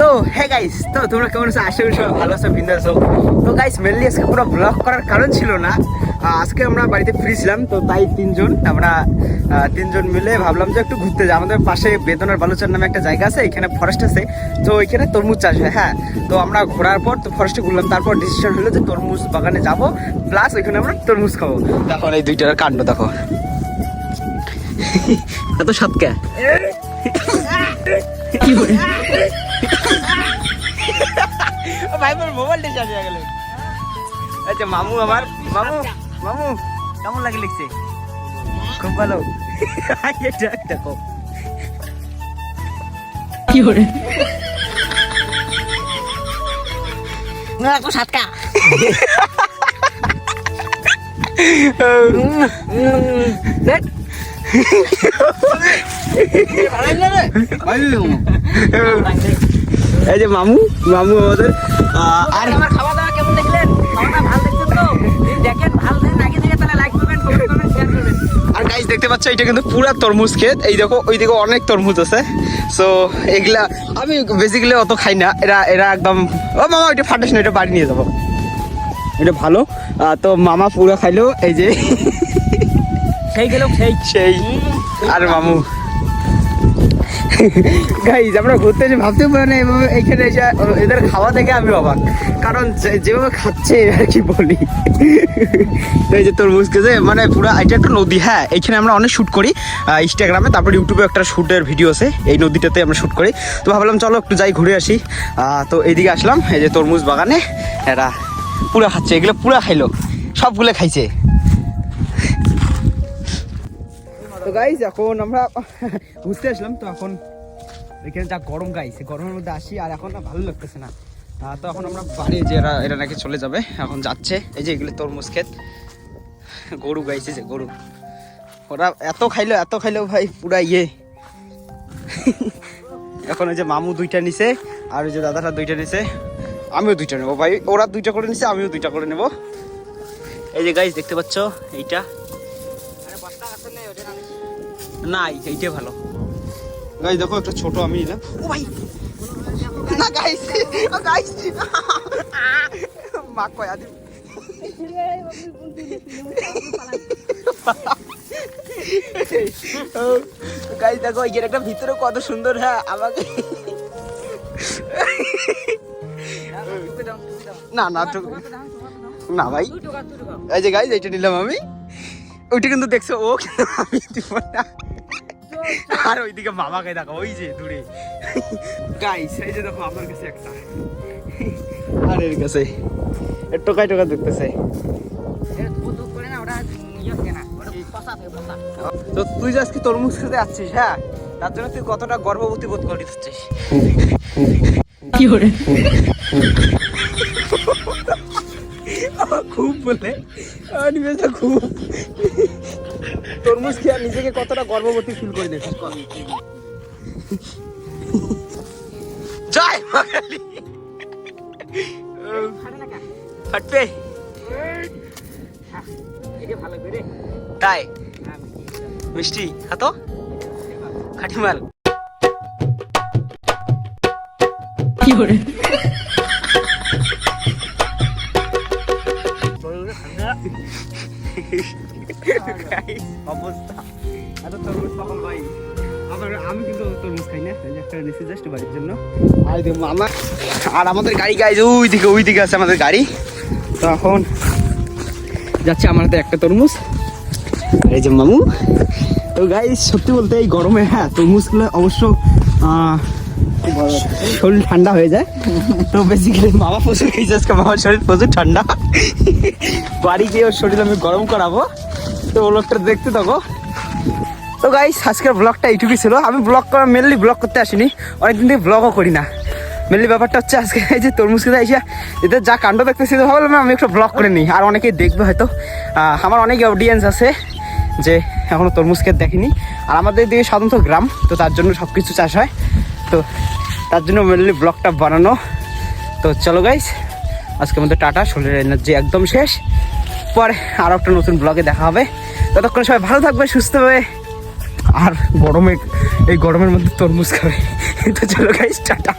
তো হ্যাঁ গাইস তো তোমরা কেমন আছো? আশা করি সবাই ভালো আছো বিন্দু আছো। তো গাইস মেনলি আজকে পুরো ব্লগ করার কারণ ছিল না আজকে আমরা বাড়িতে ফ্রি ছিলাম তো তাই তিনজন, আমরা তিনজন মিলে ভাবলাম যে একটু ঘুরতে যাই। আমাদের পাশে বেদনার বালুচার নামে একটা জায়গা আছে, এখানে ফরেস্ট আছে, তো এখানে তরমুজ চাষ হয় হ্যাঁ। তো আমরা ঘোরার পর তো ফরেস্টে ঘুরলাম, তারপর ডিসিশন হলো যে তরমুজ বাগানে যাব প্লাস ওইখানে আমরা তরমুজ খাব। দেখো, এই দুইটার কাণ্ড, দেখো। এত সাতকা ভাই মোবাইলটা চার্জ হয়ে গেল। আচ্ছা মামু আমার, মামু। মামু কেমন লাগে লিখছে খুব ভালো। দেখো সাতকা। এই যে মামু মামু আমাদের আর আমার খাওয়া দাওয়া কেমন দেখলেন? ভালো? দেখেন ভালো আগে থেকে তাহলে লাইক করবেন কমেন্ট করবেন শেয়ার করবেন। আর গাইস দেখতে পাচ্ছ এটা কিন্তু পুরা তরমুজ ক্ষেত। এই দেখো ওই দিকে অনেক তরমুজ আছে। সো এগুলা আমি বেসিক্যালি অত খাই না। এরা এরা একদম ও মামা ওইটা ফাটাস না এটা বাড়ি নিয়ে যাব। এটা ভালো। তো মামা পুরো খাইলো এই যে সেই গেল সেই। সেই। আর মামু গাইজ আমরা ঘুরতে এসে ভাবতে পারি না, এভাবে এখানে এসে, এদের খাওয়া দেখে আমি অবাক। কারণ যে- যেভাবে খাচ্ছে আর কি বলি? এই যে তরমুজ খেতে মানে পুরো এটা একটা নদী হ্যাঁ এখানে আমরা অনেক শ্যুট করি ইনস্টাগ্রামে তারপর ইউটিউবে একটা শ্যুটের ভিডিও আছে, এই নদীটাতে আমরা শ্যুট করি। তো ভাবলাম, চলো একটু যাই ঘুরে আসি। তো এইদিকে আসলাম, এই যে তরমুজ বাগানে, এরা পুরা খাচ্ছে, এগুলো পুরা খাইলো, সবগুলো খাইছে। তো গাইজ এখন আমরা ঘুরতে আসলাম তো এখন এখানে যা গরম গাইছে গরমের মধ্যে আসি আর এখন না ভালো লাগতেছে না। তো এখন আমরা বাড়ি যে এরা এরা নাকি চলে যাবে, এখন যাচ্ছে। এই যে এগুলো তরমুজ ক্ষেত। গরু গাইছে যে গরু। ওরা এত খাইলো এত খাইলো ভাই, পুরা ইয়ে। এখন ওই যে মামু দুইটা নিছে, আর ওই যে দাদাটা দুইটা নিছে। আমিও দুইটা নেব ভাই, ওরা দুইটা করে নিছে, আমিও দুইটা করে নেব। এই যে গাইজ দেখতে পাচ্ছ, এইটা। না এই- এইটাই ভালো। গাইস দেখো একটা ছোট আমি নিলাম ও ভাই। না গাইস গাইস মা কয় আদি গাইস দেখো এই একটা ভিতরে কত সুন্দর হ্যাঁ আমাকে। না না তো না ভাই। এই যে গাইস এইটা নিলাম আমি। ওইটা কিন্তু দেখছ ও কিন্তু আমি দিব না। আর ওইদিকে মামাকে দেখো ওই যে দূরে। গাইস এই যে দেখো আমার কাছে একটা। আর এর কাছে টোকাই টোকা দেখতেছে। তো তুই যে আজকে তরমুজ খেতে আসছিস হ্যাঁ? তার জন্য তুই কতটা গর্ভবতী বোধ করতেছিস খুব বলে। খুব। তরমুজ খেয়ে নিজেকে কতটা গর্ভবতী ফিল করে দেখছিস কর। জয় বাঙালি। ফাটবে? তাই? মিষ্টি খাতো? খাটি মাল Guys, অবস্থা। এত তরমুজ পাগল ভাই। আবার আমি কিন্তু তরমুজ খাই না একটা নিচে জাস্ট বাড়ির জন্য। আর মামা। আর আমাদের গাড়ি গাইজ ওই দিকে ওই দিকে আছে আমাদের গাড়ি। তো এখন যাচ্ছে আমাদের একটা তরমুজ। আর এই যে মামু। তো গাইজ সত্যি বলতে এই গরমে হ্যাঁ তরমুজগুলো অবশ্য শরীর ঠান্ডা হয়ে যায়। তো বেসিক্যালি মামা প্রচুর খেয়েছে আজকে মামার শরীর প্রচুর ঠান্ডা। বাড়ি গিয়ে ওর শরীর আমি গরম করাবো। তো ও লোকটা দেখতে থাকো। তো গাইস আজকের ব্লগটা এইটুকুই ছিল। আমি ব্লগ করা মেনলি ব্লগ করতে আসিনি। অনেকদিন থেকে ব্লগও করি না। মেনলি ব্যাপারটা হচ্ছে আজকে এই যে তরমুজ খেতে এসে এদের যা কাণ্ড দেখতেছি ভাবলাম আমি একটু ব্লগ করে নিই। আর অনেকেই দেখবে হয়তো। আমার অনেক অডিয়েন্স আছে যে এখনও তরমুজ ক্ষেত দেখিনি। আর আমাদের দিকে সাধারণত গ্রাম, তো তার জন্য সব কিছু চাষ হয়। তো তার জন্য মেনলি ব্লগটা বানানো। তো চলো গাইস আজকের মধ্যে টাটা। শরীরের এনার্জি একদম শেষ। পরে আরও একটা নতুন ব্লগে দেখা হবে। ততক্ষণ সবাই ভালো থাকবে, সুস্থ হবে। আর গরমে এই গরমের মধ্যে তরমুজ খাবে। তো চলো গাইস টাটা।